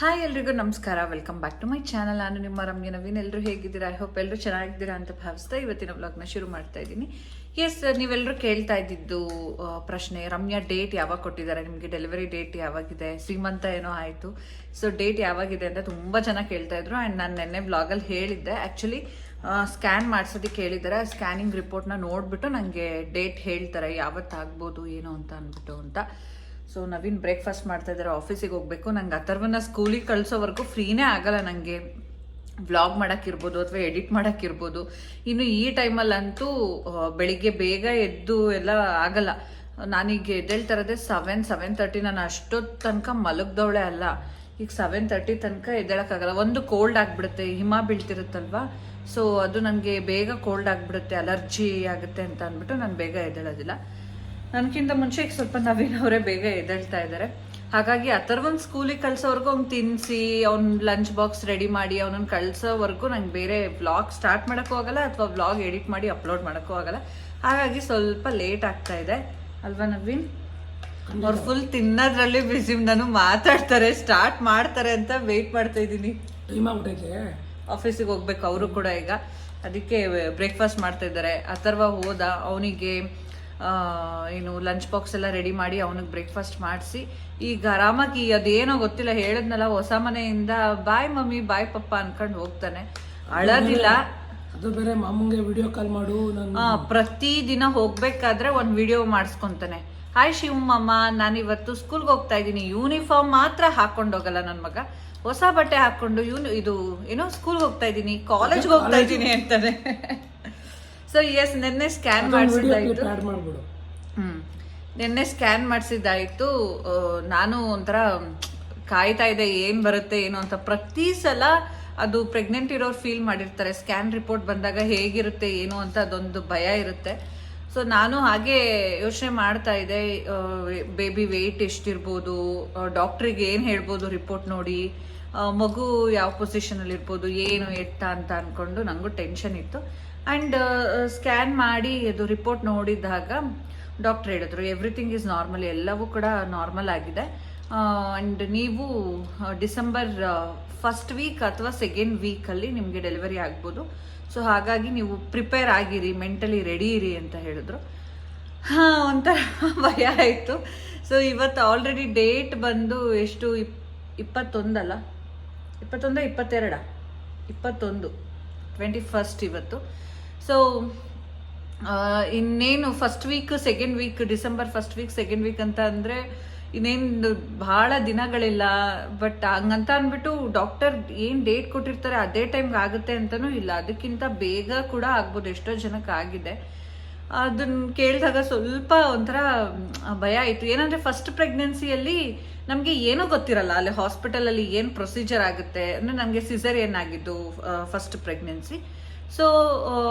Hi ಎಲ್ರಿಗೂ ನಮಸ್ಕಾರ. Welcome back to my channel ನಾನು ನಿಮ್ಮ ರಮ್ಯ ನವೀನ್. ಎಲ್ಲರೂ ಹೇಗಿದ್ದೀರಾ? ಐ ಹೋಪ್ ಎಲ್ಲರೂ ಚೆನ್ನಾಗಿದ್ದೀರಾ ಅಂತ ಭಾವಿಸ್ತಾ ಇವತ್ತಿನ ವ್ಲಾಗ್ನ ಶುರು ಮಾಡ್ತಾ ಇದ್ದೀನಿ. ಎಸ್ ನೀವೆಲ್ಲರೂ ಕೇಳ್ತಾ ಇದ್ದಿದ್ದು ಪ್ರಶ್ನೆ, ರಮ್ಯಾ ಡೇಟ್ ಯಾವಾಗ ಕೊಟ್ಟಿದ್ದಾರೆ? ನಿಮಗೆ ಡೆಲಿವರಿ ಡೇಟ್ ಯಾವಾಗಿದೆ? ಶ್ರೀಮಂತ ಏನೋ ಆಯಿತು. ಸೊ ಡೇಟ್ ಯಾವಾಗಿದೆ ಅಂತ ತುಂಬ ಜನ ಕೇಳ್ತಾ ಇದ್ರು. ಆ್ಯಂಡ್ ನಾನು ನೆನ್ನೆ ಬ್ಲಾಗಲ್ಲಿ ಹೇಳಿದ್ದೆ. ಆ್ಯಕ್ಚುಲಿ ಸ್ಕ್ಯಾನ್ ಮಾಡಿಸೋದಕ್ಕೆ ಹೇಳಿದ್ದಾರೆ. ಸ್ಕ್ಯಾನಿಂಗ್ ರಿಪೋರ್ಟ್ನ ನೋಡಿಬಿಟ್ಟು ನನಗೆ ಡೇಟ್ ಹೇಳ್ತಾರೆ. ಯಾವತ್ತಾಗ್ಬೋದು, ಏನು ಅಂತ ಅಂದ್ಬಿಟ್ಟು ಅಂತ. ಸೊ ನವೀನ್ ಬ್ರೇಕ್ಫಾಸ್ಟ್ ಮಾಡ್ತಾ ಇದ್ದಾರೆ ಆಫೀಸಿಗೆ ಹೋಗ್ಬೇಕು. ನಂಗೆ ಅಥರ್ವನ ಸ್ಕೂಲಿಗೆ ಕಳ್ಸೋವರೆಗೂ ಫ್ರೀನೇ ಆಗಲ್ಲ ನನಗೆ ವ್ಲಾಗ್ ಮಾಡೋಕ್ಕಿರ್ಬೋದು ಅಥವಾ ಎಡಿಟ್ ಮಾಡೋಕ್ಕಿರ್ಬೋದು. ಇನ್ನು ಈ ಟೈಮಲ್ಲಂತೂ ಬೆಳಿಗ್ಗೆ ಬೇಗ ಎದ್ದು ಎಲ್ಲ ಆಗಲ್ಲ. ನಾನೀಗ ಎದ್ದೇಳ್ತಾರದೆ ಸೆವೆನ್ ಸೆವೆನ್ ತರ್ಟಿ ನಾನು ಅಷ್ಟೊತ್ತು ತನಕ ಮಲಗ್ದವಳೆ ಅಲ್ಲ. ಈಗ ಸೆವೆನ್ ತರ್ಟಿ ತನಕ ಎದ್ದೇಳೋಕ್ಕಾಗಲ್ಲ. ಒಂದು ಕೋಲ್ಡ್ ಆಗಿಬಿಡುತ್ತೆ, ಹಿಮ ಬೀಳ್ತಿರುತ್ತಲ್ವಾ? ಸೊ ಅದು ನನಗೆ ಬೇಗ ಕೋಲ್ಡ್ ಆಗಿಬಿಡುತ್ತೆ ಅಲರ್ಜಿ ಆಗುತ್ತೆ ಅಂತ ಅಂದ್ಬಿಟ್ಟು ನಾನು ಬೇಗ ಎದ್ದೇಳೋದಿಲ್ಲ. ನನಗಿಂತ ಮುಂಚೆ ಈಗ ಸ್ವಲ್ಪ ನವೀನ್ ಅವರೇ ಬೇಗ ಎದ್ದೇಳ್ತಾ ಇದ್ದಾರೆ ಹಾಗಾಗಿ ಅಥರ್ವನ್ ಸ್ಕೂಲಿಗೆ ಕಳ್ಸೋವರೆಗೂ ಅವ್ನು ತಿನ್ನಿಸಿ ಅವ್ನ ಲಂಚ್ ಬಾಕ್ಸ್ ರೆಡಿ ಮಾಡಿ ಅವನನ್ನ ಕಳ್ಸೋವರೆಗೂ ನಂಗೆ ಬೇರೆ ವ್ಲಾಗ್ ಸ್ಟಾರ್ಟ್ ಮಾಡೋಕ್ಕೂ ಆಗಲ್ಲ ಅಥವಾ ವ್ಲಾಗ್ ಎಡಿಟ್ ಮಾಡಿ ಅಪ್ಲೋಡ್ ಮಾಡೋಕ್ಕೂ ಆಗಲ್ಲ. ಹಾಗಾಗಿ ಸ್ವಲ್ಪ ಲೇಟ್ ಆಗ್ತಾ ಇದೆ. ಅಲ್ವಾ ನವೀನ್? ಅವ್ರು ಫುಲ್ ತಿನ್ನೋದ್ರಲ್ಲಿ ಬಿಸಿ ನಾನು ಮಾತಾಡ್ತಾರೆ ಸ್ಟಾರ್ಟ್ ಮಾಡ್ತಾರೆ ಅಂತ ವೆಯ್ಟ್ ಮಾಡ್ತಾ ಇದ್ದೀನಿ. ಆಫೀಸಿಗೆ ಹೋಗ್ಬೇಕು ಅವರು ಕೂಡ ಈಗ. ಅದಕ್ಕೆ ಬ್ರೇಕ್ಫಾಸ್ಟ್ ಮಾಡ್ತಾ ಇದ್ದಾರೆ ಅಥರ್ವ ಹೋದ ಅವನಿಗೆ ಏನು ಲಂಚ್ ಬಾಕ್ಸ್ ಎಲ್ಲ ರೆಡಿ ಮಾಡಿ ಅವನಿಗೆ ಬ್ರೇಕ್ಫಾಸ್ಟ್ ಮಾಡಿಸಿ. ಈಗ ಆರಾಮಾಗಿ ಅದೇನೋ ಗೊತ್ತಿಲ್ಲ ಹೇಳಿದ್ನಲ್ಲ ಹೊಸ ಮನೆಯಿಂದ ಬಾಯ್ ಮಮ್ಮಿ ಬಾಯ್ ಪಪ್ಪ ಅನ್ಕೊಂಡು ಹೋಗ್ತಾನೆ. ಅಳೋದಿಲ್ಲ. ಅದು ಬೇರೆ ಮಾಮಂಗೆ ವಿಡಿಯೋ ಕಾಲ್ ಮಾಡು ಪ್ರತಿ ದಿನ ಹೋಗ್ಬೇಕಾದ್ರೆ ಒಂದು ವಿಡಿಯೋ ಮಾಡಿಸ್ಕೊಂತಾನೆ. ಹಾಯ್ ಶಿವಮ್ಮ ನಾನು ಇವತ್ತು ಸ್ಕೂಲ್ಗೆ ಹೋಗ್ತಾ ಇದ್ದೀನಿ. ಯೂನಿಫಾರ್ಮ್ ಮಾತ್ರ ಹಾಕೊಂಡು ಹೋಗಲ್ಲ ನನ್ನ ಮಗ. ಹೊಸ ಬಟ್ಟೆ ಹಾಕೊಂಡು ಯೂನಿ ಇದು ಏನೋ ಸ್ಕೂಲ್ಗೆ ಹೋಗ್ತಾ ಇದ್ದೀನಿ ಕಾಲೇಜ್ಗೆ ಹೋಗ್ತಾ ಇದ್ದೀನಿ ಅಂತಾನೆ. ಸೊ ಎಸ್ ನಿನ್ನೆ ಸ್ಕ್ಯಾನ್ ಮಾಡ್ಸಿದ್ ಮಾಡಿಸಿದ್ದಾಯ್ತು. ಹ್ಮ್. ನಿನ್ನೆ ಸ್ಕ್ಯಾನ್ ಮಾಡಿಸಿದ್ದಾಯ್ತು. ನಾನು ಒಂಥರ ಕಾಯ್ತಾ ಇದೆ ಏನ್ ಬರುತ್ತೆ ಏನು ಅಂತ. ಪ್ರತಿ ಸಲ ಅದು ಪ್ರೆಗ್ನೆಂಟ್ ಇರೋರು ಫೀಲ್ ಮಾಡಿರ್ತಾರೆ. ಸ್ಕ್ಯಾನ್ ರಿಪೋರ್ಟ್ ಬಂದಾಗ ಹೇಗಿರುತ್ತೆ ಏನು ಅಂತ ಅದೊಂದು ಭಯ ಇರುತ್ತೆ. ಸೊ ನಾನು ಹಾಗೆ ಯೋಚನೆ ಮಾಡ್ತಾ ಇದ್ದೆ. ಬೇಬಿ ವೆಯ್ಟ್ ಎಷ್ಟಿರ್ಬೋದು ಡಾಕ್ಟ್ರಿಗೆ ಏನು ಹೇಳ್ಬೋದು ರಿಪೋರ್ಟ್ ನೋಡಿ. ಮಗು ಯಾವ ಪೊಸಿಷನಲ್ಲಿ ಇರ್ಬೋದು ಏನು ಎತ್ತ ಅಂತ ಅಂದ್ಕೊಂಡು ನನಗೂ ಟೆನ್ಷನ್ ಇತ್ತು. ಆ್ಯಂಡ್ ಸ್ಕ್ಯಾನ್ ಮಾಡಿ ಅದು ರಿಪೋರ್ಟ್ ನೋಡಿದಾಗ ಡಾಕ್ಟರ್ ಹೇಳಿದ್ರು ಎವ್ರಿಥಿಂಗ್ ಈಸ್ ನಾರ್ಮಲ್ ಎಲ್ಲವೂ ಕೂಡ ನಾರ್ಮಲ್ ಆಗಿದೆ. ಆ್ಯಂಡ್ ನೀವು ಡಿಸೆಂಬರ್ ಫಸ್ಟ್ ವೀಕ್ ಅಥವಾ ಸೆಕೆಂಡ್ ವೀಕಲ್ಲಿ ನಿಮಗೆ ಡೆಲಿವರಿ ಆಗ್ಬೋದು. ಸೊ ಹಾಗಾಗಿ ನೀವು ಪ್ರಿಪೇರ್ ಆಗಿರಿ ಮೆಂಟಲಿ ರೆಡಿ ಇರಿ ಅಂತ ಹೇಳಿದ್ರು. ಹಾಂ, ಒಂಥರ ಭಯ ಆಯಿತು. ಸೊ ಇವತ್ತು ಆಲ್ರೆಡಿ ಡೇಟ್ ಬಂದು ಎಷ್ಟು, ಇಪ್ ಇಪ್ಪತ್ತೊಂದಲ್ಲ ಇಪ್ಪತ್ತೊಂದ, ಇಪ್ಪತ್ತೆರಡ? ಇಪ್ಪತ್ತೊಂದು ಟ್ವೆಂಟಿ ಫಸ್ಟ್ ಇವತ್ತು. ಸೊ ಇನ್ನೇನು first week second week December first week second week ಅಂತ ಅಂದರೆ ಇನ್ನೇನು ಭಾಳ ದಿನಗಳಿಲ್ಲ. ಬಟ್ ಹಂಗಂತ ಅಂದ್ಬಿಟ್ಟು ಡಾಕ್ಟರ್ ಏನು ಡೇಟ್ ಕೊಟ್ಟಿರ್ತಾರೆ ಅದೇ ಟೈಮ್ಗೆ ಆಗುತ್ತೆ ಅಂತಲೂ ಇಲ್ಲ. ಅದಕ್ಕಿಂತ ಬೇಗ ಕೂಡ ಆಗ್ಬೋದು. ಎಷ್ಟೋ ಜನಕ್ಕೆ ಆಗಿದೆ. ಅದನ್ನ ಕೇಳಿದಾಗ ಸ್ವಲ್ಪ ಒಂಥರ ಭಯ ಆಯಿತು. ಏನಂದರೆ ಫಸ್ಟ್ ಪ್ರೆಗ್ನೆನ್ಸಿಯಲ್ಲಿ ನಮಗೆ ಏನೂ ಗೊತ್ತಿರಲ್ಲ. ಅಲ್ಲಿ ಹಾಸ್ಪಿಟಲಲ್ಲಿ ಏನು ಪ್ರೊಸೀಜರ್ ಆಗುತ್ತೆ. ಅಂದರೆ ನನಗೆ ಸಿಸರ್ ಏನಾಗಿದ್ದು ಫಸ್ಟ್ ಪ್ರೆಗ್ನೆನ್ಸಿ ಸೊ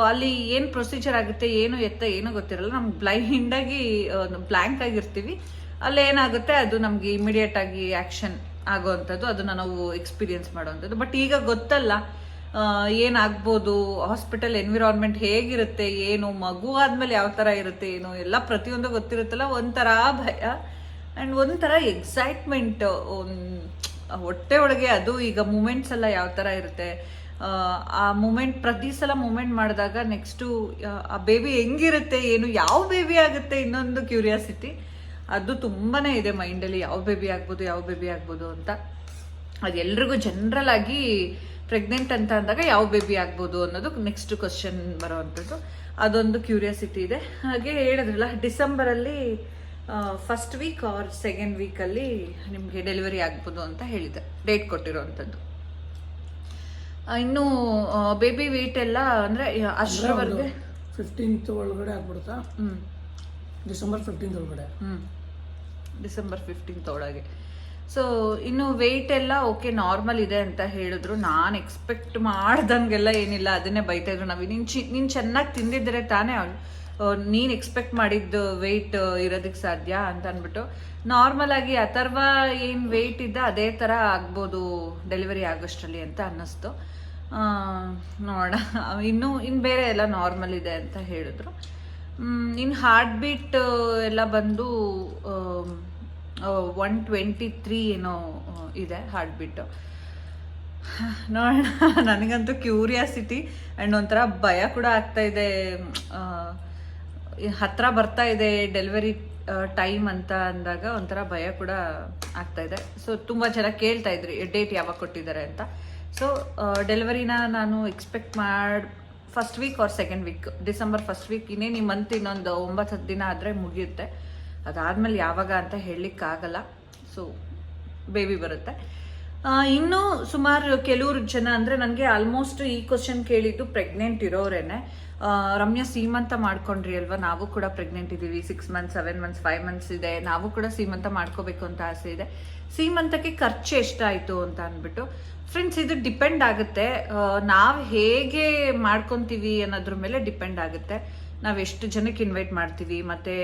ಅಲ್ಲಿ ಏನು ಪ್ರೊಸೀಜರ್ ಆಗುತ್ತೆ, ಏನು ಎತ್ತ, ಏನೂ ಗೊತ್ತಿರಲ್ಲ. ನಮ್ಗೆ ಬ್ಲೈಂಡಾಗಿ ಬ್ಲ್ಯಾಂಕ್ ಆಗಿರ್ತೀವಿ. ಅಲ್ಲಿ ಏನಾಗುತ್ತೆ, ಅದು ನಮಗೆ ಇಮಿಡಿಯೇಟ್ ಆಗಿ ಆ್ಯಕ್ಷನ್ ಆಗೋವಂಥದ್ದು. ಅದನ್ನು ನಾವು ಎಕ್ಸ್ಪೀರಿಯನ್ಸ್ ಮಾಡುವಂಥದ್ದು. ಬಟ್ ಈಗ ಗೊತ್ತಲ್ಲ ಏನಾಗ್ಬೋದು ಹಾಸ್ಪಿಟಲ್ ಎನ್ವಿರಾನ್ಮೆಂಟ್ ಹೇಗಿರುತ್ತೆ, ಏನು, ಮಗು ಆದ್ಮೇಲೆ ಯಾವ ಥರ ಇರುತ್ತೆ, ಏನು, ಎಲ್ಲ ಪ್ರತಿಯೊಂದು ಗೊತ್ತಿರುತ್ತಲ್ಲ. ಒಂಥರ ಭಯ ಆ್ಯಂಡ್ ಒಂಥರ ಎಕ್ಸೈಟ್ಮೆಂಟ್ ಹೊಟ್ಟೆ ಒಳಗೆ ಅದು ಈಗ ಮೂಮೆಂಟ್ಸ್ ಎಲ್ಲ ಯಾವ ಥರ ಇರುತ್ತೆ. ಆ, ಮೂಮೆಂಟ್ ಪ್ರತಿ ಸಲ ಮೂಮೆಂಟ್ ಮಾಡಿದಾಗ ನೆಕ್ಸ್ಟು ಆ ಬೇಬಿ ಹೆಂಗಿರುತ್ತೆ ಏನು ಯಾವ ಬೇಬಿ ಆಗುತ್ತೆ ಇನ್ನೊಂದು ಕ್ಯೂರಿಯಾಸಿಟಿ ಅದು ತುಂಬಾ ಇದೆ ಮೈಂಡಲ್ಲಿ ಯಾವ ಬೇಬಿ ಆಗ್ಬೋದು ಯಾವ ಬೇಬಿ ಆಗ್ಬೋದು ಅಂತ. ಅದು ಎಲ್ರಿಗೂ ಜನರಲ್ ಆಗಿ ಪ್ರೆಗ್ನೆಂಟ್ ಅಂತ ಅಂದಾಗ ಯಾವ ಬೇಬಿ ಆಗ್ಬೋದು ಅನ್ನೋದು ನೆಕ್ಸ್ಟ್ ಕ್ವಶನ್ ಬರೋವಂಥದ್ದು. ಅದೊಂದು ಕ್ಯೂರಿಯಾಸಿಟಿ ಇದೆ. ಹಾಗೆ ಹೇಳಿದ್ರಲ್ಲ ಡಿಸೆಂಬರಲ್ಲಿ ಫಸ್ಟ್ ವೀಕ್ ಆರ್ ಸೆಕೆಂಡ್ ವೀಕಲ್ಲಿ ನಿಮಗೆ ಡೆಲಿವರಿ ಆಗ್ಬೋದು ಅಂತ ಹೇಳಿದೆ ಡೇಟ್ ಕೊಟ್ಟಿರೋವಂಥದ್ದು. ಇನ್ನು ಬೇಬಿ ವೆಯ್ಟ್ ಎಲ್ಲ ಅಂದ್ರೆ ಅಷ್ಟರವರೆಗೆ ಫಿಫ್ಟೀನ್ತ್ ಒಳಗಡೆ ಆಗ್ಬಿಡುತ್ತಾ? ಹ್ಞೂ ಡಿಸೆಂಬರ್ ಫಿಫ್ಟೀನ್ತ್ ಒಳಗಡೆ. ಹ್ಞೂ ಡಿಸೆಂಬರ್ ಫಿಫ್ಟೀನ್ತ್ ಒಳಗೆ. ಸೊ ಇನ್ನು ವೆಯ್ಟ್ ಎಲ್ಲ ಓಕೆ ನಾರ್ಮಲ್ ಇದೆ ಅಂತ ಹೇಳಿದ್ರು. ನಾನು ಎಕ್ಸ್ಪೆಕ್ಟ್ ಮಾಡ್ದಂಗೆಲ್ಲ ಏನಿಲ್ಲ ಅದನ್ನೇ ಬೈತಾ ಇದ್ರು. ನಾವು ನೀನು ಚಿ ನೀನು ಚೆನ್ನಾಗಿ ತಿಂದಿದ್ರೆ ತಾನೇ ನೀನು ಎಕ್ಸ್ಪೆಕ್ಟ್ ಮಾಡಿದ್ದು ವೆಯ್ಟ್ ಇರೋದಕ್ಕೆ ಸಾಧ್ಯ ಅಂತ ಅಂದ್ಬಿಟ್ಟು. ನಾರ್ಮಲ್ ಆಗಿ ಅಥರ್ವ ಏನು ವೆಯ್ಟ್ ಇದ್ದ ಅದೇ ಥರ ಆಗ್ಬೋದು ಡೆಲಿವರಿ ಆಗೋಷ್ಟರಲ್ಲಿ ಅಂತ ಅನ್ನಿಸ್ತು. ಆ, ಇನ್ನೂ ಇನ್ನು ಬೇರೆ ಎಲ್ಲ ನಾರ್ಮಲ್ ಇದೆ ಅಂತ ಹೇಳಿದ್ರು. ಇನ್ನು ಹಾರ್ಟ್ ಬೀಟ್ ಎಲ್ಲ ಬಂದು ಒನ್ ಟ್ವೆಂಟಿ ತ್ರೀ ಏನೋ ಇದೆ ಹಾರ್ಟ್ ಬೀಟು ನೋಡೋಣ. ನನಗಂತೂ ಕ್ಯೂರಿಯಾಸಿಟಿ ಆ್ಯಂಡ್ ಒಂಥರ ಭಯ ಕೂಡ ಆಗ್ತಾ ಇದೆ. ಹತ್ತಿರ ಬರ್ತಾ ಇದೆ ಡೆಲಿವರಿ ಟೈಮ್ ಅಂತ ಅಂದಾಗ ಒಂಥರ ಭಯ ಕೂಡ ಆಗ್ತಾ ಇದೆ. ಸೊ ತುಂಬ ಜನ ಕೇಳ್ತಾ ಇದ್ರಿ ಡೇಟ್ ಯಾವಾಗ ಕೊಟ್ಟಿದ್ದಾರೆ? ಅಂತ. ಸೊ ಡೆಲಿವರಿನ ನಾನು ಎಕ್ಸ್ಪೆಕ್ಟ್ ಮಾಡಿ first week or second week December first week ಇನ್ನೇ ನಿಮ್ಮ ಮಂತ್ ಇನ್ನೊಂದು ಒಂಬತ್ತು ಹತ್ತು ದಿನ ಆದರೆ ಮುಗಿಯುತ್ತೆ. ಅದಾದಮೇಲೆ ಯಾವಾಗ ಅಂತ ಹೇಳಲಿಕ್ಕಾಗಲ್ಲ. ಸೊ ಬೇಬಿ ಬರುತ್ತೆ. ಇನ್ನು ಸುಮಾರು ಕೆಲವರು ಜನ ಅಂದರೆ ನನಗೆ ಆಲ್ಮೋಸ್ಟ್ ಈ ಕ್ವಶನ್ ಕೇಳಿದ್ದು ಪ್ರೆಗ್ನೆಂಟ್ ಇರೋರೇನೆ. ರಮ್ಯ ಸೀಮಂತ ಮಾಡ್ಕೊಂಡ್ರಿ ಅಲ್ವಾ? ನಾವು ಕೂಡ ಪ್ರೆಗ್ನೆಂಟ್ ಇದ್ದೀವಿ six months seven months five months ಇದೆ. ನಾವು ಕೂಡ ಸೀಮಂತ ಮಾಡ್ಕೋಬೇಕು ಅಂತ ಆಸೆ ಇದೆ. ಸೀಮಂತಕ್ಕೆ ಖರ್ಚು ಎಷ್ಟಾಯಿತು ಅಂತ ಅಂದ್ಬಿಟ್ಟು ಫ್ರೆಂಡ್ಸ್ ಇದು ಡಿಪೆಂಡ್ ಆಗುತ್ತೆ. ನಾವು ಹೇಗೆ ಮಾಡ್ಕೊತೀವಿ ಅನ್ನೋದ್ರ ಮೇಲೆ ಡಿಪೆಂಡ್ ಆಗುತ್ತೆ. ನಾವು ಎಷ್ಟು ಜನಕ್ಕೆ ಇನ್ವೈಟ್ ಮಾಡ್ತೀವಿ ಮತ್ತೆ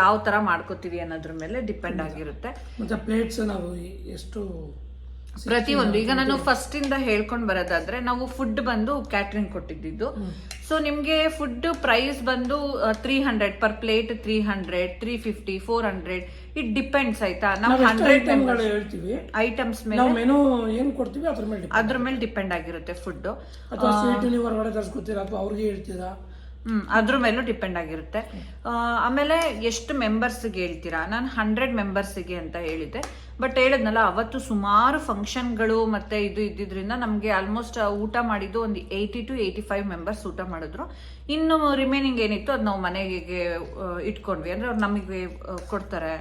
ಯಾವ ಥರ ಮಾಡ್ಕೋತೀವಿ ಅನ್ನೋದ್ರ ಮೇಲೆ ಡಿಪೆಂಡ್ ಆಗಿರುತ್ತೆ. ಮತ್ತೆ ಪ್ಲೇಟ್ಸ್ ನಾವು ಎಷ್ಟು ಪ್ರತಿಯೊಂದು. ಈಗ ನಾನು ಫಸ್ಟ್ ಇಂದ ಹೇಳ್ಕೊಂಡ್ ಬರೋದಾದ್ರೆ ನಾವು ಫುಡ್ ಬಂದು ಕ್ಯಾಟ್ರಿಂಗ್ ಕೊಟ್ಟಿದ್ದು ಸೊ ನಿಮ್ಗೆ ಫುಡ್ ಪ್ರೈಸ್ ಬಂದು three hundred per plate three hundred three fifty four hundred it depends ಆಯ್ತಾ? ನಾವು ಹಂಡ್ರೆಡ್ ಹೇಳ್ತೀವಿ? ಐಟಮ್ಸ್ ಮೇಲೆ? ನಾವು ಮೆನು ಏನ್ ಕೊಡ್ತೀವಿ? ಅದ್ರ ಮೇಲೆ. ಅದ್ರ ಮೇಲೆ ಡಿಪೆಂಡ್ ಆಗಿರುತ್ತೆ ಫುಡ್ ಅಥವಾ ಸ್ವೀಟ್ ನೀವು ಹೊರಗಡೆ ತರಿಸ್ಕೊತೀರಾ ಅಥವಾ ಅವ್ರಿಗೆ ಹೇಳ್ತೀರಾ? ಹ್ಮ್ ಅದ್ರ ಮೇಲೂ ಡಿಪೆಂಡ್ ಆಗಿರುತ್ತೆ. ಆಮೇಲೆ ಎಷ್ಟು ಮೆಂಬರ್ಸ್ಗೆ ಹೇಳ್ತೀರಾ? ನಾನು ಹಂಡ್ರೆಡ್ ಮೆಂಬರ್ಸಿಗೆ ಅಂತ ಹೇಳಿದ್ದೆ. ಬಟ್ ಹೇಳಿದ್ನಲ್ಲ ಅವತ್ತು ಸುಮಾರು ಫಂಕ್ಷನ್ಗಳು ಮತ್ತೆ ಇದು ಇದ್ದಿದ್ರಿಂದ ನಮಗೆ ಆಲ್ಮೋಸ್ಟ್ ಊಟ ಮಾಡಿದ್ದು ಒಂದು eighty two eighty five members ಊಟ ಮಾಡಿದ್ರು. ಇನ್ನು ರಿಮೈನಿಂಗ್ ಏನಿತ್ತು ಅದು ನಾವು ಮನೆಗೆ ಇಟ್ಕೊಂಡ್ವಿ. ಅಂದ್ರೆ ಅವ್ರು ನಮಗೆ ಕೊಡ್ತಾರೆ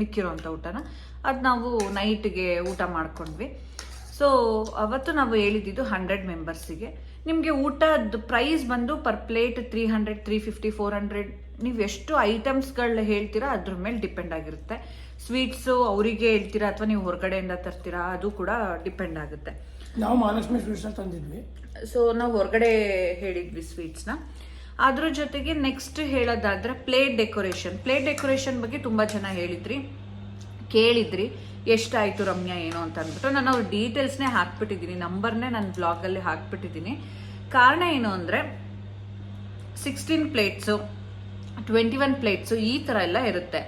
ಮಿಕ್ಕಿರೋ ಮಿಕ್ಕಿರೋಂಥ ಊಟನ. ಅದು ನಾವು ನೈಟ್ಗೆ ಊಟ ಮಾಡ್ಕೊಂಡ್ವಿ. ಸೊ ಅವತ್ತು ನಾವು ಹೇಳಿದ್ದು ಹಂಡ್ರೆಡ್ ಮೆಂಬರ್ಸಿಗೆ ನಿಮಗೆ ಊಟದ ಪ್ರೈಸ್ ಬಂದು per plate three hundred three fifty four hundred ನೀವು ಎಷ್ಟು ಐಟಮ್ಸ್ಗಳನ್ನ ಹೇಳ್ತೀರಾ ಅದ್ರ ಮೇಲೆ ಡಿಪೆಂಡ್ ಆಗಿರುತ್ತೆ. ಸ್ವೀಟ್ಸು ಅವರಿಗೆ ಹೇಳ್ತೀರಾ ಅಥವಾ ನೀವು ಹೊರಗಡೆಯಿಂದ ತರ್ತೀರಾ ಅದು ಕೂಡ ಡಿಪೆಂಡ್ ಆಗುತ್ತೆ. ನಾವು ಮಹಾಲಕ್ಷ್ಮಿ ಸ್ವೀಟ್ಸ್ ತಂದಿದ್ವಿ. ಸೊ ನಾವು ಹೊರಗಡೆ ಹೇಳಿದ್ವಿ ಸ್ವೀಟ್ಸ್ನ ಅದ್ರ ಜೊತೆಗೆ ನೆಕ್ಸ್ಟ್ ಹೇಳೋದಾದ್ರೆ ಪ್ಲೇಟ್ ಡೆಕೋರೇಷನ್ ಪ್ಲೇಟ್ ಡೆಕೋರೇಷನ್ ಬಗ್ಗೆ ತುಂಬ ಜನ ಹೇಳಿದ್ರಿ. ಕೇಳಿದ್ರಿ, ಎಷ್ಟಾಯಿತು ರಮ್ಯಾ ಏನು ಅಂತ ಅಂದ್ಬಿಟ್ಟು ನಾನು ಅವ್ರ ಡೀಟೇಲ್ಸ್ನೇ ಹಾಕ್ಬಿಟ್ಟಿದ್ದೀನಿ, ನಂಬರ್ನೇ ನನ್ನ ಬ್ಲಾಗಲ್ಲಿ ಹಾಕ್ಬಿಟ್ಟಿದ್ದೀನಿ. ಕಾರಣ ಏನು ಅಂದರೆ sixteen plates twenty one plates ಈ ಥರ ಎಲ್ಲ ಇರುತ್ತೆ.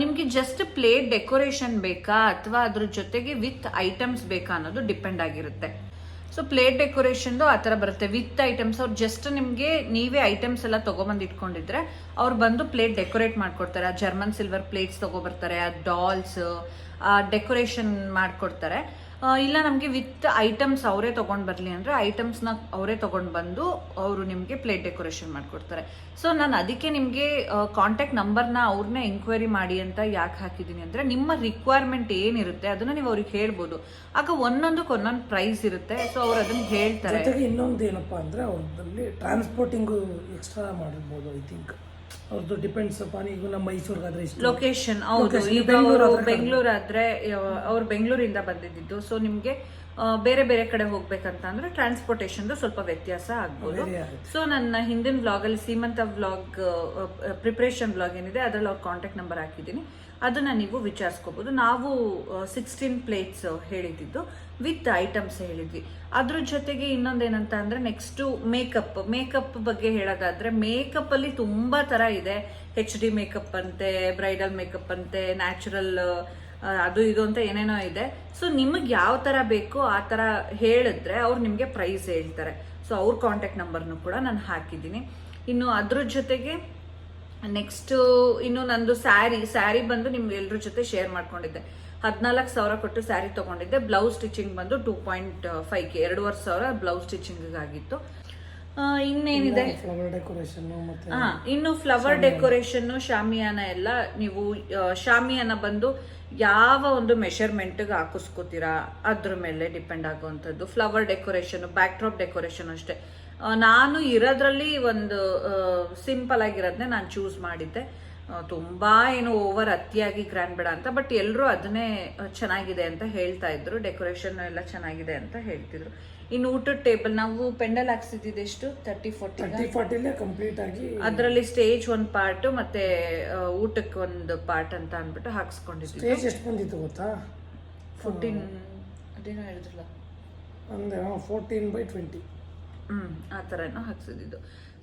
ನಿಮಗೆ ಜಸ್ಟ್ ಪ್ಲೇಟ್ ಡೆಕೋರೇಷನ್ ಬೇಕಾ ಅಥವಾ ಅದ್ರ ಜೊತೆಗೆ ವಿತ್ ಐಟಮ್ಸ್ ಬೇಕಾ ಅನ್ನೋದು ಡಿಪೆಂಡ್ ಆಗಿರುತ್ತೆ. ಸೊ ಪ್ಲೇಟ್ ಡೆಕೋರೇಷನ್ದು ಆ ಥರ ಬರುತ್ತೆ. ವಿತ್ ಐಟಮ್ಸ್ ಅವ್ರು ಜಸ್ಟ್ ನಿಮಗೆ ನೀವೇ ಐಟಮ್ಸ್ ಎಲ್ಲ ತೊಗೊಬಂದು ಇಟ್ಕೊಂಡಿದ್ರೆ, ಅವ್ರು ಬಂದು ಪ್ಲೇಟ್ ಡೆಕೋರೇಟ್ ಮಾಡ್ಕೊಡ್ತಾರೆ. ಆ ಜರ್ಮನ್ ಸಿಲ್ವರ್ ಪ್ಲೇಟ್ಸ್ ತೊಗೊಬರ್ತಾರೆ, ಆ ಡಾಲ್ಸ್ ಡೆಕೋರೇಷನ್ ಮಾಡಿಕೊಡ್ತಾರೆ. ಇಲ್ಲ, ನಮಗೆ ವಿತ್ ಐಟಮ್ಸ್ ಅವರೇ ತೊಗೊಂಡು ಬರಲಿ ಅಂದರೆ ಐಟಮ್ಸ್ನ ಅವರೇ ತೊಗೊಂಡು ಬಂದು ಅವರು ನಿಮಗೆ ಪ್ಲೇಟ್ ಡೆಕೋರೇಷನ್ ಮಾಡಿಕೊಡ್ತಾರೆ. ಸೊ ನಾನು ಅದಕ್ಕೆ ನಿಮಗೆ ಕಾಂಟ್ಯಾಕ್ಟ್ ನಂಬರ್ನ ಅವ್ರನ್ನೇ ಎಂಕ್ವೈರಿ ಮಾಡಿ ಅಂತ ಯಾಕೆ ಹಾಕಿದ್ದೀನಿ ಅಂದರೆ ನಿಮ್ಮ ರಿಕ್ವೈರ್ಮೆಂಟ್ ಏನಿರುತ್ತೆ ಅದನ್ನು ನೀವು ಅವ್ರಿಗೆ ಹೇಳ್ಬೋದು. ಆಗ ಒಂದೊಂದಕ್ಕೆ ಒಂದೊಂದು ಪ್ರೈಸ್ ಇರುತ್ತೆ. ಸೊ ಅವ್ರು ಅದನ್ನು ಹೇಳ್ತಾರೆ. ಇನ್ನೊಂದು ಏನಪ್ಪಾ ಅಂದ್ರೆ ಅವ್ರಲ್ಲಿ ಟ್ರಾನ್ಸ್ಪೋರ್ಟಿಂಗು ಎಕ್ಸ್ಟ್ರಾ ಮಾಡಿರ್ಬೋದು ಐ ಥಿಂಕ್ ಅವ್ರದ್ದು ಡಿಪೆಂಡ್ಸ್ ಅಪಾನ್ ಈಗ ನಮ್ಮ ಇಷ್ಟು ಲೊಕೇಶನ್ ಹೌದು. ಈಗ ಬೆಂಗಳೂರು ಅವರು ಆದ್ರೆ ಬೆಂಗಳೂರು ಆದ್ರೆ ಅವ್ರು ಬೆಂಗಳೂರಿಂದ ಬಂದಿದ್ದು. ಸೊ ನಿಮ್ಗೆ ಬೇರೆ ಬೇರೆ ಕಡೆ ಹೋಗ್ಬೇಕಂತ ಅಂದ್ರೆ ಟ್ರಾನ್ಸ್ಪೋರ್ಟೇಷನ್ ಸ್ವಲ್ಪ ವ್ಯತ್ಯಾಸ ಆಗ್ಬೋದು. ಸೊ ನನ್ನ ಹಿಂದಿನ ವ್ಲಾಗ್ ಅಲ್ಲಿ ಸೀಮಂತ ವ್ಲಾಗ್ ಪ್ರಿಪರೇಷನ್ ವ್ಲಾಗ್ ಏನಿದೆ ಅದ್ರಲ್ಲಿ ಅವ್ರ ಕಾಂಟ್ಯಾಕ್ಟ್ ನಂಬರ್ ಹಾಕಿದ್ದೀನಿ. ಅದನ್ನ ನೀವು ವಿಚಾರಿಸ್ಕೋಬೋದು. ನಾವು ಸಿಕ್ಸ್ಟೀನ್ ಪ್ಲೇಟ್ಸ್ ಹೇಳಿದ್ದು ವಿತ್ ಐಟಮ್ಸ್ ಹೇಳಿದ್ವಿ. ಅದ್ರ ಜೊತೆಗೆ ಇನ್ನೊಂದೇನಂತ ಅಂದರೆ ನೆಕ್ಸ್ಟ್ ಮೇಕಪ್ ಮೇಕಪ್ ಬಗ್ಗೆ ಹೇಳೋದಾದ್ರೆ ಮೇಕಪ್ ಅಲ್ಲಿ ತುಂಬಾ ತರ ಇದೆ. ಹೆಚ್ ಡಿ ಮೇಕಪ್ ಅಂತೆ ಬ್ರೈಡಲ್ ಮೇಕಪ್ ಅಂತೆ ನ್ಯಾಚುರಲ್ ಅದು ಇದು ಅಂತ ಏನೇನೋ ಇದೆ. ಸೊ ನಿಮಗೆ ಯಾವ ಥರ ಬೇಕೋ ಆ ಥರ ಹೇಳಿದ್ರೆ ಅವ್ರು ನಿಮಗೆ ಪ್ರೈಸ್ ಹೇಳ್ತಾರೆ. ಸೊ ಅವ್ರ ಕಾಂಟ್ಯಾಕ್ಟ್ ನಂಬರ್ನು ಕೂಡ ನಾನು ಹಾಕಿದ್ದೀನಿ. ಇನ್ನು ಅದ್ರ ಜೊತೆಗೆ ನೆಕ್ಸ್ಟ್ ಇನ್ನು ನಂದು ಸ್ಯಾರಿ ಸ್ಯಾರಿ ಬಂದು ನಿಮ್ಗೆ ಎಲ್ರ ಜೊತೆ ಶೇರ್ ಮಾಡ್ಕೊಂಡಿದ್ದೆ. ಹದಿನಾಲ್ಕು ಸಾವಿರ ಕೊಟ್ಟು ಸ್ಯಾರಿ ತಗೊಂಡಿದ್ದೆ. ಬ್ಲೌಸ್ ಸ್ಟಿಚಿಂಗ್ ಬಂದು ಟೂ ಪಾಯಿಂಟ್ ಫೈವ್ ಕೆ ಎರಡೂವರೆ ಸಾವಿರ ಬ್ಲೌಸ್ ಸ್ಟಿಚಿಂಗ್ ಆಗಿತ್ತು ಇನ್ನೇನಿದೆ? ಹಾ ಇನ್ನು ಫ್ಲವರ್ ಡೆಕೋರೇಷನ್ ಶಾಮಿಯಾನ ಎಲ್ಲ ನೀವು ಶಾಮಿಯಾನ ಬಂದು ಯಾವ ಒಂದು ಮೆಷರ್ಮೆಂಟ್ಗೆ ಹಾಕಿಸ್ಕೋತೀರಾ? ಅದ್ರ ಮೇಲೆ ಡಿಪೆಂಡ್ ಆಗುವಂಥದ್ದು. Flower decoration backdrop decoration ಅಷ್ಟೇ. ನಾನು ಇರೋದ್ರಲ್ಲಿ ಒಂದು ಸಿಂಪಲ್ ಆಗಿರೋದನ್ನೇ ನಾನು ಚೂಸ್ ಮಾಡಿದ್ದೆ. ತುಂಬ ಏನು ಓವರ್ ಅತಿಯಾಗಿ ಗ್ರ್ಯಾಂಡ್ ಬೇಡ ಅಂತ ಬಟ್ ಎಲ್ಲರೂ ಅದನ್ನೇ ಚೆನ್ನಾಗಿದೆ ಅಂತ ಹೇಳ್ತಾ ಇದ್ರು. ಡೆಕೋರೇಷನ್ ಎಲ್ಲ ಚೆನ್ನಾಗಿದೆ ಅಂತ ಹೇಳ್ತಿದ್ರು. ಇನ್ನು ಊಟದ ಟೇಬಲ್ ನಾವು ಪೆಂಡಲ್ ಹಾಕ್ಸಿದ್ದು ಎಷ್ಟು? ತರ್ಟಿ ಫೋರ್ಟಿ ಕಂಪ್ಲೀಟ್ ಆಗಿ ಅದರಲ್ಲಿ ಸ್ಟೇಜ್ ಒಂದು ಪಾರ್ಟ್ ಮತ್ತೆ ಊಟಕ್ಕೆ ಒಂದು ಪಾರ್ಟ್ ಅಂತ ಅಂದ್ಬಿಟ್ಟು ಹಾಕ್ಸ್ಕೊಂಡಿದ್ವಿ ಸ್ಟೇಜ್ ಎಷ್ಟು ಬಂದಿತ್ತು ಗೊತ್ತಾ? ಫೋರ್ಟೀನ್ ಅದೇನೋ ಹೇಳಿದ್ರಲ್ಲ. ಅಂದ್ರೆ ಫೋರ್ಟೀನ್ ಬೈ ಟ್ವೆಂಟಿ ಹ್ಮ್ ಆ ಥರನೂ ಹಾಕ್ಸಿದ್ದು.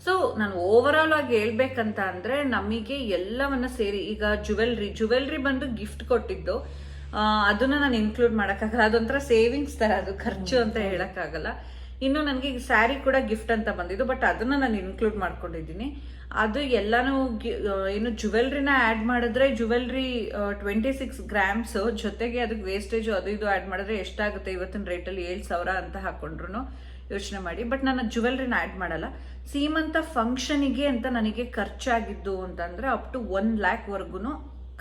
ಸೊ ನಾನು ಓವರ್ ಆಲ್ ಆಗಿ ಹೇಳ್ಬೇಕಂತ ಅಂದರೆ ನಮಗೆ ಎಲ್ಲವನ್ನ ಸೇರಿ ಈಗ ಜುವೆಲ್ರಿ ಜುವೆಲ್ರಿ ಬಂದು ಗಿಫ್ಟ್ ಕೊಟ್ಟಿದ್ದು ಅದನ್ನ ನಾನು ಇನ್ಕ್ಲೂಡ್ ಮಾಡೋಕ್ಕಾಗಲ್ಲ. ಅದೊಂಥರ ಸೇವಿಂಗ್ಸ್ ತರ ಅದು ಖರ್ಚು ಅಂತ ಹೇಳೋಕ್ಕಾಗಲ್ಲ. ಇನ್ನು ನನಗೆ ಸ್ಯಾರಿ ಕೂಡ ಗಿಫ್ಟ್ ಅಂತ ಬಂದಿದ್ದು ಬಟ್ ಅದನ್ನ ನಾನು ಇನ್ಕ್ಲೂಡ್ ಮಾಡ್ಕೊಂಡಿದ್ದೀನಿ. ಅದು ಎಲ್ಲಾನು ಏನು ಜುವೆಲ್ರಿನ ಆ್ಯಡ್ ಮಾಡಿದ್ರೆ ಜುವೆಲ್ರಿ ಟ್ವೆಂಟಿ ಸಿಕ್ಸ್ ಗ್ರಾಮ್ಸ್ ಜೊತೆಗೆ ಅದಕ್ಕೆ ವೇಸ್ಟೇಜು ಅದು ಇದು ಆ್ಯಡ್ ಮಾಡಿದ್ರೆ ಎಷ್ಟಾಗುತ್ತೆ? ಇವತ್ತಿನ ರೇಟಲ್ಲಿ ಏಳು ಸಾವಿರ ಅಂತ ಹಾಕೊಂಡ್ರು ಯೋಚನೆ ಮಾಡಿ. ಬಟ್ ನಾನು ಜುವೆಲ್ರಿನ ಆ್ಯಡ್ ಮಾಡಲ್ಲ. ಸೀಮಂತ ಫಂಕ್ಷನಿಗೆ ಅಂತ ನನಗೆ ಖರ್ಚಾಗಿದ್ದು ಅಂತಂದರೆ ಅಪ್ ಟು ಒನ್ ಲ್ಯಾಕ್ವರೆಗೂ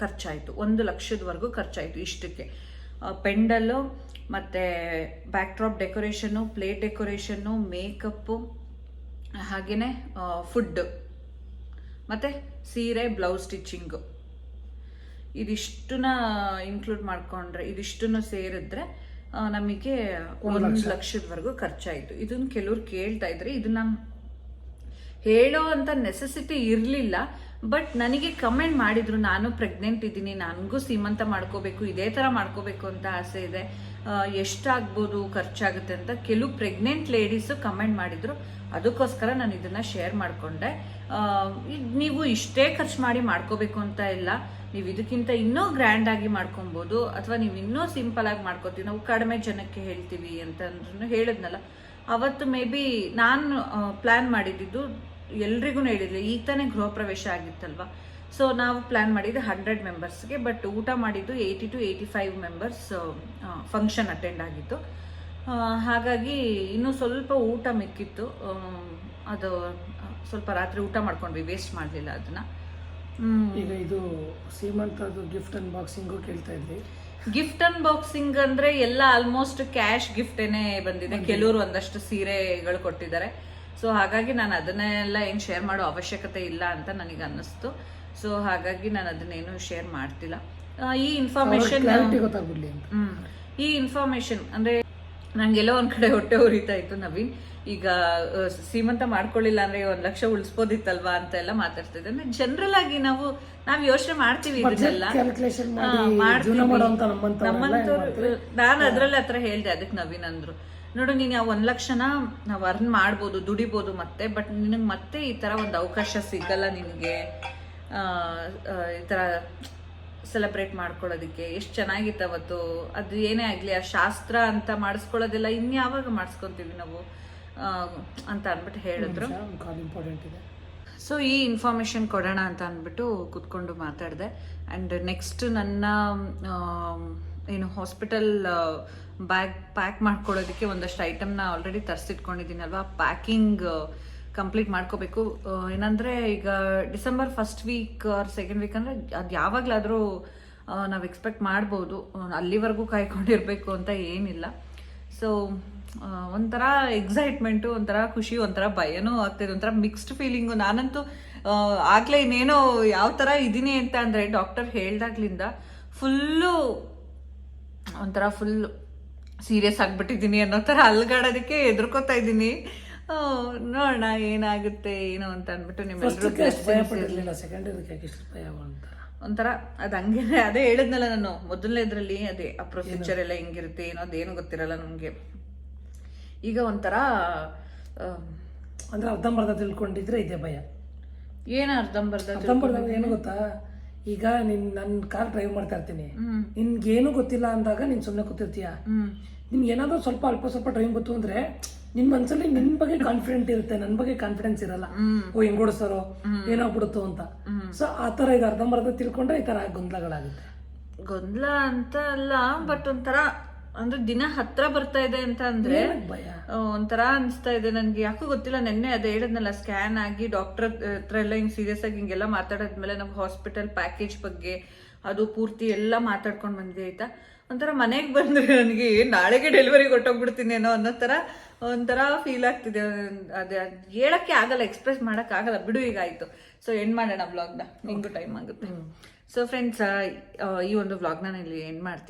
ಖರ್ಚಾಯಿತು. ಒಂದು ಲಕ್ಷದವರೆಗೂ ಖರ್ಚಾಯಿತು ಇಷ್ಟಕ್ಕೆ. ಪೆಂಡಲ್ಲು ಮತ್ತು backdrop decoration plate decoration makeup ಹಾಗೆಯೇ ಫುಡ್ ಮತ್ತು ಸೀರೆ ಬ್ಲೌಸ್ ಸ್ಟಿಚಿಂಗು ಇದಿಷ್ಟನ್ನ ಇನ್ಕ್ಲೂಡ್ ಮಾಡಿಕೊಂಡ್ರೆ, ಇದಿಷ್ಟನ್ನು ಸೇರಿದ್ರೆ ನಮಗೆ ಒಂದು ಲಕ್ಷದವರೆಗೂ ಖರ್ಚಾಯಿತು. ಇದನ್ನ ಕೆಲವ್ರು ಕೇಳ್ತಾ ಇದ್ರೆ ಇದನ್ನ ಹೇಳೋ ಅಂತ ನೆಸೆಸಿಟಿ ಇರಲಿಲ್ಲ ಬಟ್ ನನಗೆ ಕಮೆಂಟ್ ಮಾಡಿದ್ರು ನಾನು ಪ್ರೆಗ್ನೆಂಟ್ ಇದ್ದೀನಿ ನನಗೂ ಸೀಮಂತ ಮಾಡ್ಕೋಬೇಕು ಇದೇ ಥರ ಮಾಡ್ಕೋಬೇಕು ಅಂತ ಆಸೆ ಇದೆ. ಎಷ್ಟಾಗ್ಬೋದು, ಖರ್ಚಾಗುತ್ತೆ ಅಂತ ಕೆಲವು ಪ್ರೆಗ್ನೆಂಟ್ ಲೇಡೀಸು ಕಮೆಂಟ್ ಮಾಡಿದರು. ಅದಕ್ಕೋಸ್ಕರ ನಾನು ಇದನ್ನು ಶೇರ್ ಮಾಡಿಕೊಂಡೆ. ನೀವು ಇಷ್ಟೇ ಖರ್ಚು ಮಾಡಿ ಮಾಡ್ಕೋಬೇಕು ಅಂತ ಇಲ್ಲ. ನೀವು ಇದಕ್ಕಿಂತ ಇನ್ನೂ ಗ್ರ್ಯಾಂಡ್ ಆಗಿ ಮಾಡ್ಕೊಬೋದು. ಅಥವಾ ನೀವು ಇನ್ನೂ ಸಿಂಪಲ್ ಆಗಿ ಮಾಡ್ಕೋತೀವಿ ನಾವು ಕಡಿಮೆ ಜನಕ್ಕೆ ಹೇಳ್ತೀವಿ ಅಂತಂದ್ರೂ ಹೇಳಿದ್ನಲ್ಲ. ಅವತ್ತು ಮೇ ಬಿ ನಾನು ಪ್ಲ್ಯಾನ್ ಮಾಡಿದ್ದು ಎಲ್ರಿಗೂ ಹೇಳಿದ್ಲಿ. ಈಗ ತಾನೇ ಗೃಹ ಪ್ರವೇಶ ಆಗಿತ್ತಲ್ವಾ? ಸೊ ನಾವು ಪ್ಲ್ಯಾನ್ ಮಾಡಿದ್ದು ಹಂಡ್ರೆಡ್ ಮೆಂಬರ್ಸ್ಗೆ ಬಟ್ ಊಟ ಮಾಡಿದ್ದು eighty to eighty five members function attend ಆಗಿತ್ತು. ಹಾಗಾಗಿ ಇನ್ನೂ ಸ್ವಲ್ಪ ಊಟ ಮಿಕ್ಕಿತ್ತು. ಅದು ಸ್ವಲ್ಪ ರಾತ್ರಿ ಊಟ ಮಾಡ್ಕೊಂಡ್ವಿ ವೇಸ್ಟ್ ಮಾಡಲಿಲ್ಲ ಅದನ್ನ. ಈಗ ಇದು ಸೀಮಂತದ್ದು ಗಿಫ್ಟ್ ಅನ್ಬಾಕ್ಸಿಂಗು ಕೇಳ್ತಾ ಇದ್ವಿ ಗಿಫ್ಟ್ ಅನ್ಬಾಕ್ಸಿಂಗ್ ಅಂದ್ರೆ ಎಲ್ಲ ಆಲ್ಮೋಸ್ಟ್ ಕ್ಯಾಶ್ ಗಿಫ್ಟೇನೆ ಬಂದಿದೆ. ಕೆಲವರು ಒಂದಷ್ಟು ಸೀರೆಗಳು ಕೊಟ್ಟಿದ್ದಾರೆ. ಸೊ ಹಾಗಾಗಿ ನಾನು ಅದನ್ನೆಲ್ಲ ಏನು ಶೇರ್ ಮಾಡೋ ಅವಶ್ಯಕತೆ ಇಲ್ಲ ಅಂತ ನನಗೆ ಅನ್ನಿಸ್ತು. ಸೊ ಹಾಗಾಗಿ ನಾನು ಅದನ್ನೇನು ಶೇರ್ ಮಾಡ್ತಿಲ್ಲ. ಈ ಇನ್ಫಾರ್ಮೇಶನ್ ಹ್ಮ್. ಈ ಇನ್ಫಾರ್ಮೇಶನ್ ಅಂದ್ರೆ ನಂಗೆಲ್ಲೋ ಒಂದ್ ಕಡೆ ಹೊಟ್ಟೆ ಉರಿತಾ ಇತ್ತು ನವೀನ್. ಈಗ ಸೀಮಂತ ಮಾಡ್ಕೊಳ್ಳಿಲ್ಲ ಅಂದ್ರೆ ಒಂದ್ ಲಕ್ಷ ಉಳಿಸ್ಬೋದಿತ್ತಲ್ವಾ ಅಂತ ಎಲ್ಲ ಮಾತಾಡ್ತಾ ಅಂದ್ರೆ ಜನರಲ್ ಆಗಿ ನಾವು ನಾವ್ ಯೋಚನೆ ಮಾಡ್ತೀವಿ ಇದನ್ನೆಲ್ಲ. ನಮ್ಮಂತವ್ರು ನಾನು ಅದ್ರಲ್ಲಿ ಹತ್ರ ಹೇಳ್ದೆ ಅದಕ್ಕೆ ನವೀನ್ ಅಂದ್ರು. ನೋಡು ನೀನು ಯಾವ ಒಂದ್ ಲಕ್ಷನ ನಾವು ಅರ್ನ್ ಮಾಡ್ಬೋದು ದುಡಿಬೋದು ಮತ್ತೆ ಬಟ್ ನಿನಗೆ ಮತ್ತೆ ಈ ತರ ಒಂದು ಅವಕಾಶ ಸಿಗಲ್ಲ ನಿನಗೆ. ಈ ಥರ ಸೆಲೆಬ್ರೇಟ್ ಮಾಡ್ಕೊಳ್ಳೋದಕ್ಕೆ ಎಷ್ಟು ಚೆನ್ನಾಗಿತ್ತು ಅವತ್ತು. ಅದು ಏನೇ ಆಗಲಿ ಆ ಶಾಸ್ತ್ರ ಅಂತ ಮಾಡಿಸ್ಕೊಳ್ಳೋದೆಲ್ಲ ಇನ್ಯಾವಾಗ ಮಾಡಿಸ್ಕೊತೀವಿ ನಾವು ಅಂತ ಅಂದ್ಬಿಟ್ಟು ಹೇಳಿದ್ರು. ಒಂದು ಇಂಪಾರ್ಟೆಂಟ್ ಇದೆ. ಸೊ ಈ ಇನ್ಫಾರ್ಮೇಷನ್ ಕೊಡೋಣ ಅಂತ ಅಂದ್ಬಿಟ್ಟು ಕೂತ್ಕೊಂಡು ಮಾತಾಡಿದೆ. ಆ್ಯಂಡ್ ನೆಕ್ಸ್ಟ್ ನನ್ನ ಏನು ಹಾಸ್ಪಿಟಲ್ ಬ್ಯಾಗ್ ಪ್ಯಾಕ್ ಮಾಡ್ಕೊಳ್ಳೋದಕ್ಕೆ ಒಂದಷ್ಟು ಐಟಮ್ನ ಆಲ್ರೆಡಿ ತರಿಸಿಟ್ಕೊಂಡಿದ್ದೀನಲ್ವಾ? ಪ್ಯಾಕಿಂಗ್ ಕಂಪ್ಲೀಟ್ ಮಾಡ್ಕೋಬೇಕು. ಏನಂದರೆ ಈಗ December first week or second week ಅಂದರೆ ಅದು ಯಾವಾಗಲಾದರೂ ನಾವು ಎಕ್ಸ್ಪೆಕ್ಟ್ ಮಾಡ್ಬೋದು. ಅಲ್ಲಿವರೆಗೂ ಕಾಯ್ಕೊಂಡಿರಬೇಕು ಅಂತ ಏನಿಲ್ಲ. ಸೊ ಒಂಥರ ಎಕ್ಸೈಟ್ಮೆಂಟು ಒಂಥರ ಖುಷಿ, ಒಂಥರ ಭಯನೂ ಆಗ್ತಿದೆ. ಒಂಥರ ಮಿಕ್ಸ್ಡ್ ಫೀಲಿಂಗು ನಾನಂತೂ ಆಗಲೇ ಇನ್ನೇನೋ ಯಾವ ಥರ ಇದ್ದೀನಿ ಅಂತ ಅಂದರೆ ಡಾಕ್ಟರ್ ಹೇಳ್ದಾಗ್ಲಿಂದ ಫುಲ್ಲು, ಒಂಥರ ಫುಲ್ ಸೀರಿಯಸ್ ಆಗಿಬಿಟ್ಟಿದ್ದೀನಿ ಅನ್ನೋ ಥರ ಅಲ್ಗಾಡೋದಕ್ಕೆ ಎದುರ್ಕೋತಾ ಇದ್ದೀನಿ. ನೋಡೋಣ ಏನಾಗುತ್ತೆ ಏನು ಅಂತ ಅಂದ್ಬಿಟ್ಟು ನಿಮ್ಮೆಲ್ಲರೂ ಪಟ್ಟಿರ್ಲಿಲ್ಲ ಸೆಕೆಂಡ್ ಭಯ ಅಂತ? ಒಂಥರ ಅದು ಹಂಗೆ ಅದೇ ಹೇಳಿದ್ನಲ್ಲ ನಾನು ಮೊದಲನೇದ್ರಲ್ಲಿ ಅದೇ ಆ ಪ್ರೊಸೀಜರ್ ಎಲ್ಲ ಹೆಂಗಿರುತ್ತೆ ಏನೋ ಅದೇನು ಗೊತ್ತಿರಲ್ಲ ನಮಗೆ. ಈಗ ಒಂಥರ ಅಂದ್ರೆ ಅರ್ಧಂಬರ್ಧ ತಿಳ್ಕೊಂಡಿದ್ರೆ ಇದೆ ಭಯ. ಏನು ಅರ್ಧಂಬರ್ಧ ಅರ್ಧಂಬರ್ಧ ಏನು ಗೊತ್ತಾ? ಈಗ ನಿನ್ ನನ್ನ ಕಾರ್ ಡ್ರೈವ್ ಮಾಡ್ತಾ ಇರ್ತೀನಿ. ಏನು ಗೊತ್ತಿಲ್ಲ ಅಂದಾಗ ನೀನ್ ಸುಮ್ಮನೆ ಕೂತಿರ್ತೀಯ? ನಿಮ್ಗೆ ಏನಾದರೂ ಸ್ವಲ್ಪ ಅಲ್ಪ ಸ್ವಲ್ಪ ಡ್ರೈವಿಂಗ್ ಗೊತ್ತು ಅಂದ್ರೆ ನಿನ್ ಮನ್ಸಲ್ಲಿ ನಿನ್ ಬಗ್ಗೆ ಕಾನ್ಫಿಡೆಂಟ್ ಇರುತ್ತೆ ನನ್ನ ಬಗ್ಗೆ ಕಾನ್ಫಿಡೆನ್ಸ್ ಇರಲ್ಲ. ಓ ಹೆಂಗ್ ಓಡಿಸ್ತಾರೋ ಏನಾಗ್ಬಿಡುತ್ತೋ ಅಂತ. ಸೊ ಆ ತರ ಇದು ಅರ್ಧಂಬರ್ಧ ತಿಳ್ಕೊಂಡ್ರೆ ಈ ತರ ಗೊಂದಲಗಳಾಗುತ್ತೆ. ಗೊಂದಲ ಅಂತ ಅಲ್ಲ ಬಟ್ ಒಂಥರ ಅಂದ್ರೆ ದಿನ ಹತ್ರ ಬರ್ತಾ ಇದೆ ಅಂತ ಅಂದ್ರೆ ಒಂಥರ ಅನಿಸ್ತಾ ಇದೆ ನನ್ಗೆ. ಯಾಕೋ ಗೊತ್ತಿಲ್ಲ ನೆನ್ನೆ ಅದೇ ಹೇಳಿದ್ನಲ್ಲ ಸ್ಕ್ಯಾನ್ ಆಗಿ ಡಾಕ್ಟರ್ ಹತ್ರ ಎಲ್ಲ ಹಿಂಗ್ ಸೀರಿಯಸ್ ಆಗಿ ಹಿಂಗೆಲ್ಲ ಮಾತಾಡಿದ್ಮೇಲೆ ನಮ್ಗೆ ಹಾಸ್ಪಿಟಲ್ ಪ್ಯಾಕೇಜ್ ಬಗ್ಗೆ ಅದು ಪೂರ್ತಿ ಎಲ್ಲ ಮಾತಾಡ್ಕೊಂಡು ಬಂದಿದೆ ಆಯ್ತಾ? ಒಂಥರ ಮನೆಗೆ ಬಂದ್ರೆ ನನಗೆ ನಾಳೆಗೆ ಡೆಲಿವರಿ ಕೊಟ್ಟೋಗ್ಬಿಡ್ತೀನೇನೋ ಅನ್ನೋ ಥರ ಒಂಥರ ಫೀಲ್ ಆಗ್ತಿದೆ. ಅದೇ ಹೇಳಕ್ಕೆ ಆಗಲ್ಲ ಎಕ್ಸ್ಪ್ರೆಸ್ ಮಾಡೋಕ್ಕಾಗಲ್ಲ ಆಗಲ್ಲ. ಬಿಡು ಈಗ ಆಯಿತು. ಸೊ ಎಂಡ್ ಮಾಡೋಣ ಬ್ಲಾಗ್ನ ನಿಮಗೂ ಟೈಮ್ ಆಗುತ್ತೆ. ಸೊ ಫ್ರೆಂಡ್ಸ್ ಈ ಒಂದು ವ್ಲಾಗ್ನ ನಾನು ಇಲ್ಲಿ ಎಂಡ್ ಮಾಡ್ತೀನಿ.